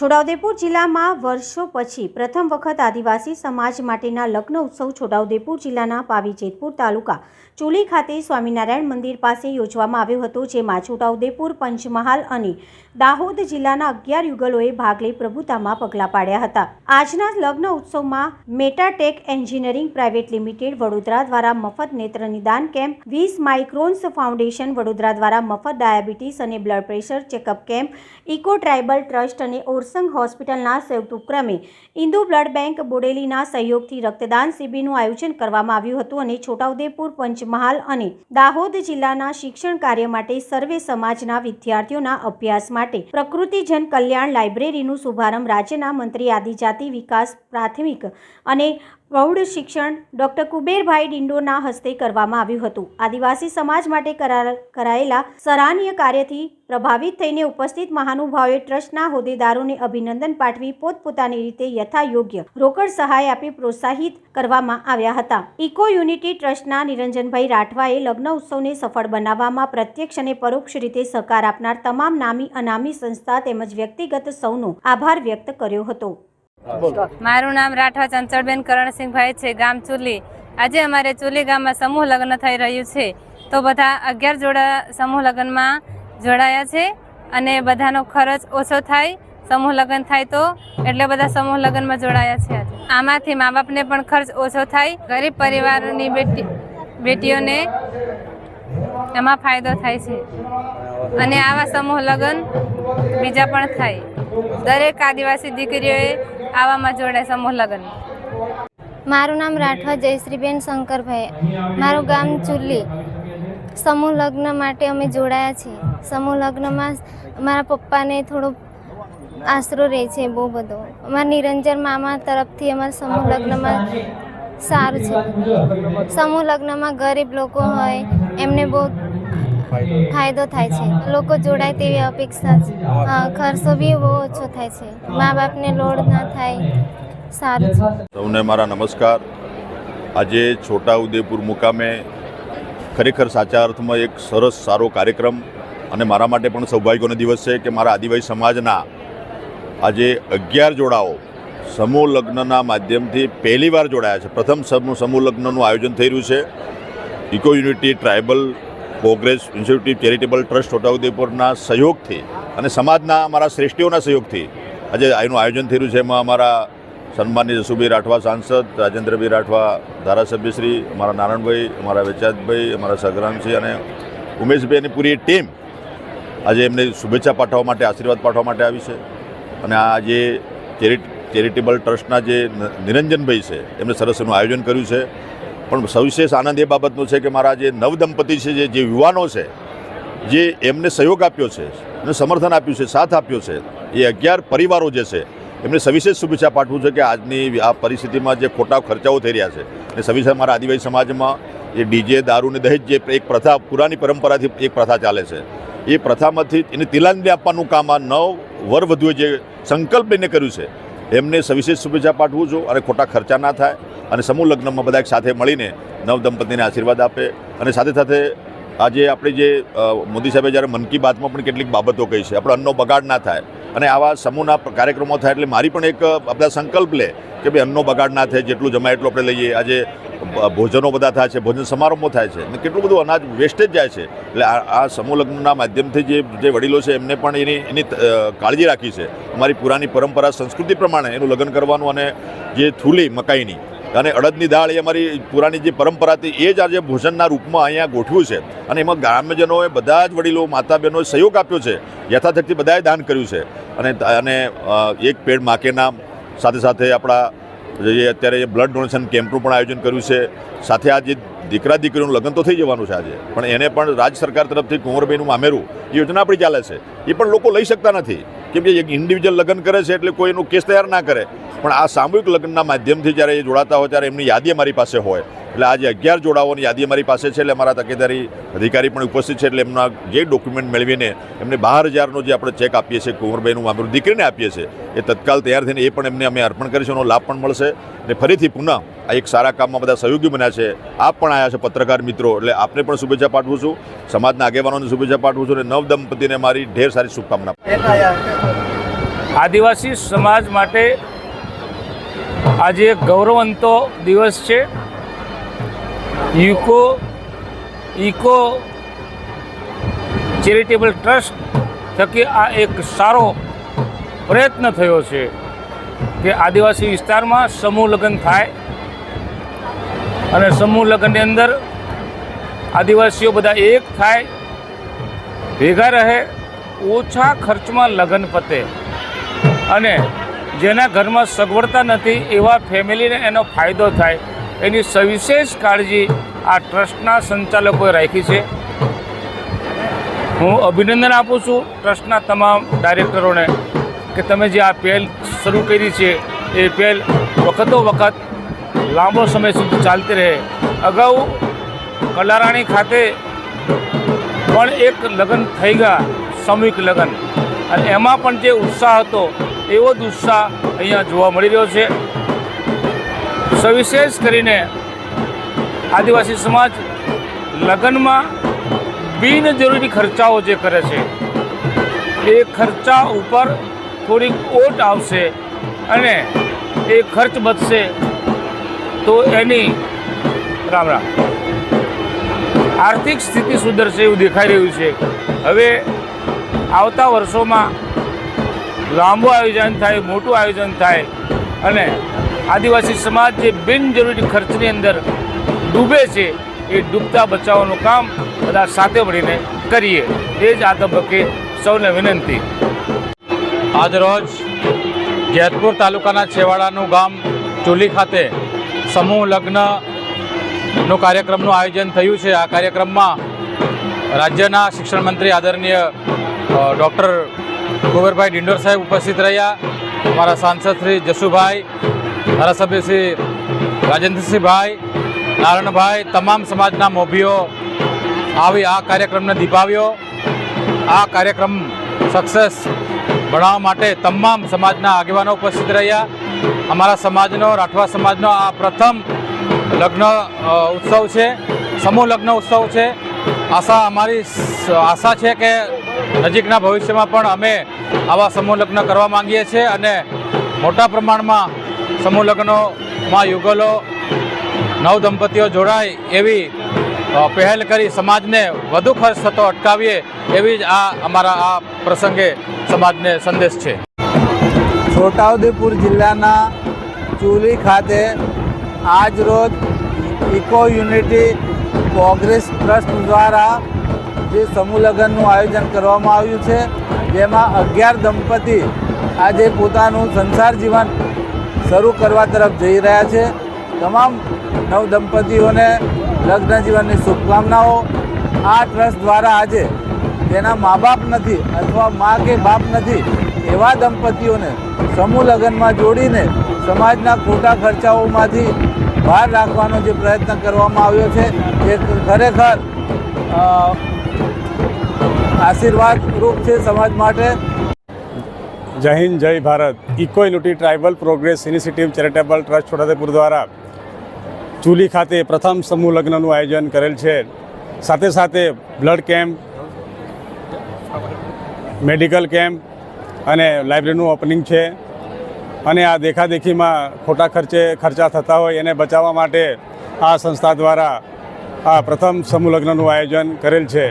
છોટાઉદેપુર જિલ્લામાં વર્ષો પછી પ્રથમ વખત આદિવાસી સમાજ માટેના લગ્ન ઉત્સવ છોટાઉદેપુર જિલ્લાના પાવી જેતપુર તાલુકા ચુલી ખાતે સ્વામિનારાયણ મંદિર પાસે યોજવામાં આવ્યો હતો, જેમાં છોટાઉદેપુર, પંચમહાલ અને દાહોદ જિલ્લાના અગિયાર યુગલોએ ભાગ લઈ પ્રભુતામાં પગલાં પાડ્યા હતા. આજના લગ્ન ઉત્સવમાં Metatech engineering private limited Vadodara દ્વારા મફત નેત્ર નિદાન કેમ્પ, વીસ માઇક્રોન્સ ફાઉન્ડેશન વડોદરા દ્વારા મફત ડાયાબિટીસ અને blood pressure checkup camp, eco tribal trust અને ઓરસંગ હોસ્પિટલના સંયુક્ત ઉપક્રમે ઇન્દુ બ્લડ બેંક બોડેલીના સહયોગથી રક્તદાન શિબિરનું આયોજન કરવામાં આવ્યું હતું અને છોટાઉદેપુર, પંચમહાલ અને દાહોદ જિલ્લાના શિક્ષણ કાર્ય માટે સર્વે સમાજના વિદ્યાર્થીઓના અભ્યાસ માટે પ્રકૃતિ જન કલ્યાણ લાઇબ્રેરીનું શુભારંભ રાજ્યના મંત્રી આદિજાતિ વિકાસ પ્રાથમિક અને પ્રૌઢ શિક્ષણ ડોક્ટર કુબેરભાઈ ડિંડોના હસ્તે કરવામાં આવ્યું હતું. આદિવાસી સમાજ માટે કરા- કરાયેલા સરાહનીય કાર્યથી પ્રભાવિત થઈને ઉપસ્થિત મહાનુભાવોએ ટ્રસ્ટના હોદ્દેદારોને અભિનંદન પાઠવી પોતપોતાની રીતે યથા યોગ્ય રોકડ સહાય આપી પ્રોત્સાહિત કરવામાં આવ્યા હતા. ઇકો યુનિટી ટ્રસ્ટના નિરંજનભાઈ રાઠવાએ લગ્ન ઉત્સવને સફળ બનાવવામાં પ્રત્યક્ષ અને પરોક્ષ રીતે સહકાર આપનાર તમામ નામી અનામી સંસ્થા તેમજ વ્યક્તિગત સૌનો આભાર વ્યક્ત કર્યો હતો. મારું નામ રાઠવા ચંચળબેન કરણસિંહભાઈ છે ગામ ચુલી. આજે અમારે ચુલી ગામમાં સમૂહ લગ્ન થઈ રહ્યું છે. તો બધા અગિયાર જોડા સમૂહ લગ્નમાં જોડાયા છે અને બધાનો ખર્ચ ઓછો થાય સમૂહ લગ્ન થાય તો એટલે બધા સમૂહ લગ્નમાં જોડાયા છે આમાંથી મા બાપને પણ ખર્ચ ઓછો થાય ગરીબ પરિવારની બેટી બેટીઓને એમાં ફાયદો થાય છે. અને આવા સમૂહ લગ્ન બીજા પણ થાય. દરેક આદિવાસી દીકરીઓએ આવામાં જોડાય સમૂહ લગ્ન. મારું નામ રાઠવા જયશ્રીબેન શંકરભાઈ. મારું ગામ ચુલ્લી. સમૂહ લગ્ન માટે અમે જોડાયા છીએ. સમૂહ લગ્નમાં મારા પપ્પાને થોડો આશરો રહે છે બહુ બધો. અમારા નિરંજન મામા તરફથી અમારા સમૂહ લગ્નમાં સારું છે. સમૂહ લગ્નમાં ગરીબ લોકો હોય, એમને બહુ ફાયદો થાય. છે. લોકો જોડાય તેવી અપેક્ષા છે ખર્ચો બી બહુ ઓછો થાય છે. મા બાપને લોડ ના થાય. સારું છે. સૌને મારા નમસ્કાર. આજે છોટાઉદેપુર મુકામે ખરેખર સાચા અર્થમાં એક સરસ સારો કાર્યક્રમ અને મારા માટે પણ સૌભાગ્યનો દિવસ છે કે મારા આદિવાસી સમાજના આજે અગિયાર જોડાઓ સમૂહ લગ્નના માધ્યમથી પહેલીવાર જોડાયા છે. પ્રથમ સમૂહ સમૂહ લગ્નનું આયોજન થઈ રહ્યું છે. Eco unity tribal progress institute charitable trust છોટાઉદેપુરના સહયોગથી અને સમાજના અમારા શ્રેષ્ઠીઓના સહયોગથી આજે આનું આયોજન રહ્યું છે. એમાં અમારા સન્માનની જસુભાઈ રાઠવા સાંસદ, રાજેન્દ્રભાઈ રાઠવા ધારાસભ્યશ્રી અમારા નારાયણભાઈ, અમારા વેચાતભાઈ, અમારા સગરામસિંહ અને ઉમેશભાઈ અને પૂરી ટીમ આજે એમને શુભેચ્છા પાઠવવા માટે, આશીર્વાદ પાઠવવા માટે આવી છે. અને આ જે ચેરિટ, ચેરિટેબલ ટ્રસ્ટના જે નિરંજનભાઈ છે, એમને સરસ એનું આયોજન કર્યું છે. પણ સવિશેષ આનંદ એ બાબતનો છે કે મારા જે નવદંપતિ છે, જે જે યુવાનો છે, જે એમને સહયોગ આપ્યો છે એમને સમર્થન આપ્યું છે, સાથ આપ્યો છે, એ અગિયાર પરિવારો જે છે, એમને સવિશેષ શુભેચ્છા પાઠવું છે કે આજની આ પરિસ્થિતિમાં જે ખોટા ખર્ચાઓ થઈ રહ્યા છે અને સવિશેષ મારા આદિવાસી સમાજમાં એ ડીજે, દારૂ ને દહેજ જે એક પ્રથા, પુરાની પરંપરાથી એક પ્રથા ચાલે છે, એ પ્રથામાંથી એને તિલાંજલિ આપવાનું કામ આ નવ વર વધુએ જે સંકલ્પ લઈને કર્યું છે, એમને સવિશેષ શુભેચ્છા પાઠવું છું અને ખોટા ખર્ચા ના થાય અને સમૂહ લગ્નમાં બધા એક સાથે મળીને નવદંપતિને આશીર્વાદ આપે. અને સાથે સાથે આજે આપણે જે મોદી સાહેબે જ્યારે મન કી બાતમાં પણ કેટલીક બાબતો કહી છે, આપણે અન્નનો બગાડ ના થાય. અને આવા સમૂહના કાર્યક્રમો થાય એટલે મારી પણ એક બધા સંકલ્પ લે કે ભાઈ અન્નનો બગાડ ના થાય, જેટલું જમાય એટલું આપણે લઈએ. આજે ભોજનો બધા થાય છે, ભોજન સમારંભો થાય છે અને કેટલું બધું અનાજ વેસ્ટેજ જાય છે. એટલે આ સમૂહ લગ્નના માધ્યમથી જે જે વડીલો છે એમને પણ એની એની કાળજી રાખી છે. અમારી પુરાની પરંપરા સંસ્કૃતિ પ્રમાણે એનું લગ્ન કરવાનું અને જે થૂલી મકાઈની અને અડદની દાળ એ અમારી પુરાણી જે પરંપરા હતી, એ જ આજે ભોજનના રૂપમાં અહીંયા ગોઠવ્યું છે. અને એમાં ગ્રામ્યજનોએ બધા જ વડીલો માતા બહેનોએ સહયોગ આપ્યો છે. યથાશક્તિ બધાએ દાન કર્યું છે. અને અને એક પેડ માકે નામ સાથે સાથે આપણા જે અત્યારે બ્લડ ડોનેશન કેમ્પનું પણ આયોજન કર્યું છે. સાથે આ જે દીકરા દીકરીનું લગ્ન તો થઈ જવાનું છે આજે. પણ એને પણ રાજ્ય સરકાર તરફથી કુંવરબેનું મામેરું યોજના આપણી ચાલે છે. એ પણ લોકો લઈ શકતા નથી. કેમ કે એક ઇન્ડિવિજ્યુઅલ લગ્ન કરે છે એટલે કોઈ એનું કેસ તૈયાર ના કરે. પણ આ સામૂહિક લગ્નના માધ્યમથી જ્યારે એ જોડાતા હોય ત્યારે એમની યાદી અમારી પાસે હોય. એટલે આજે અગિયાર જોડાઓની યાદી અમારી પાસે છે એટલે અમારા તકેદારી અધિકારી પણ ઉપસ્થિત છે એટલે એમના જે ડોક્યુમેન્ટ મેળવીને એમને બાર હજારનો જે આપણે ચેક આપીએ છીએ કુંવરભાઈનું મામેરું દીકરીને આપીએ છીએ, એ તત્કાલ તૈયાર થઈને એ પણ એમને અમે અર્પણ કરીશું એનો લાભ પણ મળશે. અને ફરીથી પુનઃ આ એક સારા કામમાં બધા સહયોગી બન્યા છે. આપ પણ આવ્યા છે પત્રકાર મિત્રો, એટલે આપને પણ શુભેચ્છા પાઠવું છું. સમાજના આગેવાનોને શુભેચ્છા પાઠવું છું અને નવ દંપતીને મારી ઢેર સારી શુભકામના. આદિવાસી સમાજ માટે આજે એક ગૌરવંતો દિવસ છે. યુકો, ઇકો ચેરિટેબલ ટ્રસ્ટ થકી આ એક સારો પ્રયત્ન થયો છે કે આદિવાસી વિસ્તારમાં સમૂહ લગ્ન થાય અને સમૂહ લગ્નની અંદર આદિવાસીઓ બધા એક થાય, ભેગા રહે, ઓછા ખર્ચમાં લગ્ન પતે અને જેના ઘરમાં સગવડતા નથી એવા ફેમિલીને એનો ફાયદો થાય. એની સવિશેષ કાળજી આ ટ્રસ્ટના સંચાલકોએ રાખી છે. હું અભિનંદન આપું છું ટ્રસ્ટના તમામ ડાયરેક્ટરોને કે તમે જે આ પહેલ શરૂ કરી છે, એ પહેલ વખતો વખત લાંબો સમય સુધી ચાલતી રહે. અગાઉ કલારાણી ખાતે પણ એક લગ્ન થઈ ગયા, સામૂહિક લગ્ન. અને એમાં પણ જે ઉત્સાહ હતો, એવો જ ઉત્સાહ અહીંયા જોવા મળી રહ્યો છે. સવિશેષ કરીને આદિવાસી સમાજ લગ્નમાં બિનજરૂરી ખર્ચાઓ જે કરે છે, એ ખર્ચા ઉપર થોડીક ઓટ આવશે અને એ ખર્ચ બચશે તો એની રામ રામ. આર્થિક સ્થિતિ સુધરશે એવું દેખાઈ રહ્યું છે. હવે આવતા વર્ષોમાં લાંબુ આયોજન થાય, મોટું આયોજન થાય અને આદિવાસી સમાજ જે બિનજરૂરી ખર્ચની અંદર ડૂબે છે, એ ડૂબતા બચાવવાનું કામ બધા સાથે મળીને કરીએ. એ જ આ તબક્કે સૌને વિનંતી. આજરોજ જેતપુર તાલુકાના છેવાડાનું ગામ ચુલી ખાતે સમૂહ લગ્નનું કાર્યક્રમનું આયોજન થયું છે. આ કાર્યક્રમમાં રાજ્યના શિક્ષણ મંત્રી આદરણીય ડૉક્ટર કુંવરભાઈ ડિંડોર સાહેબ ઉપસ્થિત રહ્યા. અમારા સાંસદ શ્રી જશુભાઈ ધારાસભ્ય શ્રી રાજેન્દ્રસિંહભાઈ નારણભાઈ તમામ સમાજના મોભીઓ આવી આ કાર્યક્રમને દીપાવ્યો. આ કાર્યક્રમ સક્સેસ બનાવવા માટે તમામ સમાજના આગેવાનો ઉપસ્થિત રહ્યા. અમારા સમાજનો, રાઠવા સમાજનો આ પ્રથમ લગ્ન ઉત્સવ છે. સમૂહ લગ્ન ઉત્સવ છે. આશા અમારી આશા છે કે નજીકના ભવિષ્યમાં પણ અમે આવા સમૂહ લગ્ન કરવા માંગીએ છીએ અને મોટા પ્રમાણમાં સમૂહ લગ્નોમાં યુગલો, નવ દંપતીઓ જોડાય એવી પહેલ કરી સમાજને વધુ ખર્ચ થતો અટકાવીએ એવી જ આ અમારા આ પ્રસંગે સમાજને સંદેશ છે. છોટાઉદેપુર જિલ્લાના ચુલી ખાતે આજ રોજ ઇકો યુનિટી પ્રોગ્રેસ ટ્રસ્ટ દ્વારા જે સમૂહ લગ્નનું આયોજન કરવામાં આવ્યું છે, જેમાં અગિયાર દંપતી આજે પોતાનું સંસાર જીવન શરૂ કરવા તરફ જઈ રહ્યા છે. તમામ નવ દંપતીઓને લગ્ન જીવનની શુભકામનાઓ. આ ટ્રસ્ટ દ્વારા આજે તેના મા બાપ નથી અથવા મા કે બાપ નથી એવા દંપતીઓને સમૂહ લગ્નમાં જોડીને સમાજના ખોટા ખર્ચાઓમાંથી બહાર રાખવાનો જે પ્રયત્ન કરવામાં આવ્યો છે એ ખરેખર આશીર્વાદરૂપ છે સમાજ માટે. જય હિન્દ, જય Bharat. Eco unity tribal progress initiative charitable trust Chhotaudepur દ્વારા ચૂલી ખાતે પ્રથમ સમૂહ લગ્નનું આયોજન કરેલ છે. સાથે સાથે બ્લડ કેમ્પ, મેડિકલ કેમ્પ અને લાઇબ્રેરીનું ઓપનિંગ છે. અને આ દેખાદેખીમાં ખોટા ખર્ચે ખર્ચા થતા હોય એને બચાવવા માટે આ સંસ્થા દ્વારા આ પ્રથમ સમૂહ લગ્નનું આયોજન કરેલ છે.